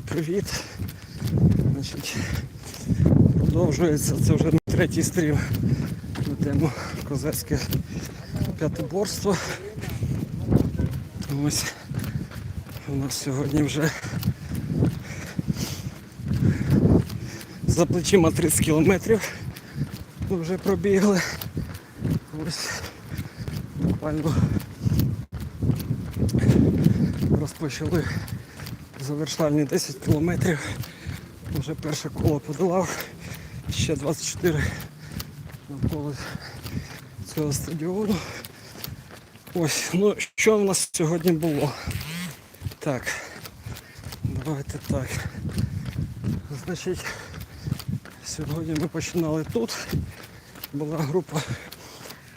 Привіт. Значить, продовжується це вже на третій стрім на тему козацьке п'ятиборство. Ось у нас сьогодні вже за плечима 30 кілометрів ми вже пробігли. Ось буквально розпочали завершальні 10 кілометрів. Вже перше коло подолав. Ще 24 навколо цього стадіону. Ось, ну що в нас сьогодні було? Так, давайте так. Значить, сьогодні ми починали тут. Була група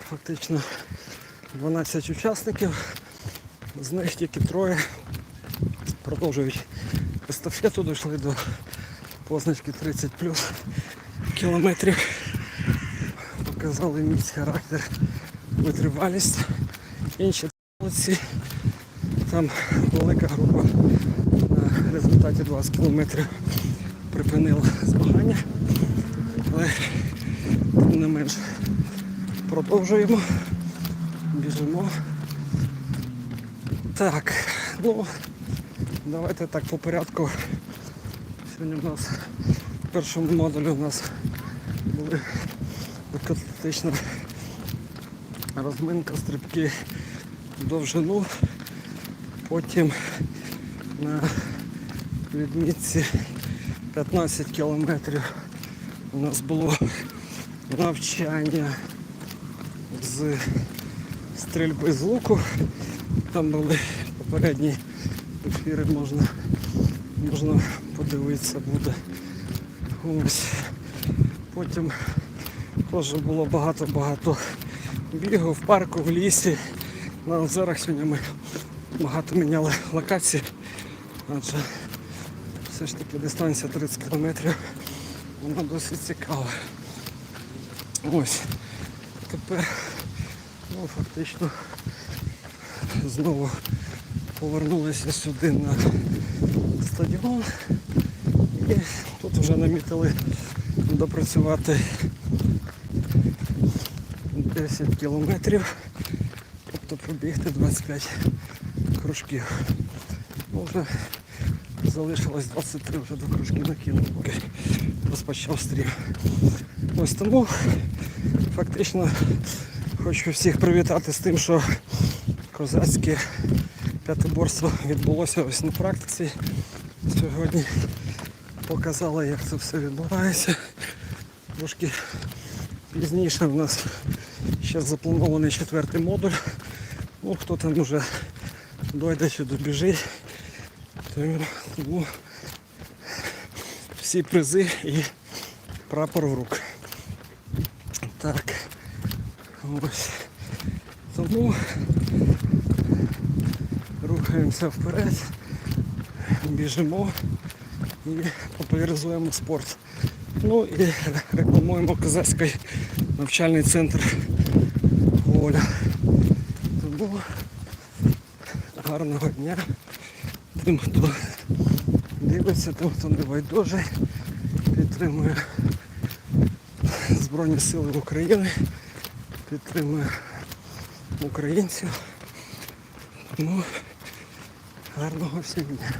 фактично 12 учасників, з них тільки троє продовжують естафету, дійшли до позначки 30 плюс кілометрів. Показали міць, характер, витривалість. Інші молодці. Там велика група на результаті 20 кілометрів припинила змагання. Але тим не менш продовжуємо. Біжимо. Так, ну давайте так по порядку. Сьогодні у нас в першому модулі у нас були легкоатлетична розминка, стрибки в довжину. Потім на відмітці 15 кілометрів у нас було навчання з стрільби з луку. Там були попередні ефіри, можна, можна подивитися буде. Ось. Потім теж було багато-багато бігу в парку, в лісі. На озерах сьогодні ми багато міняли локації, адже все ж таки дистанція 30 кілометрів, вона досить цікава. Ось. Тепер ну, фактично знову повернулися сюди на стадіон і тут вже намітили допрацювати 10 кілометрів, тобто пробігти 25 кружків. Ну, залишилось 23 вже до кружків накинув, поки розпочав стрім. Ось тому фактично хочу всіх привітати з тим, що козацьке п'ятиборство відбулося ось на практиці. Сьогодні показали, як це все відбувається. Трошки пізніше у нас ще запланований четвертий модуль. Ну, хто там вже дойде чи добіжить, тому всі призи і прапор в рук. Так. Ось. Тому рухаємося вперед, біжимо і популяризуємо спорт. Ну і рекламуємо козацький навчальний центр Воля. Тому гарного дня тим, хто дивиться, тим, хто не байдужий, підтримує Збройні Сили України, підтримує українців. Тому гарного всім дня.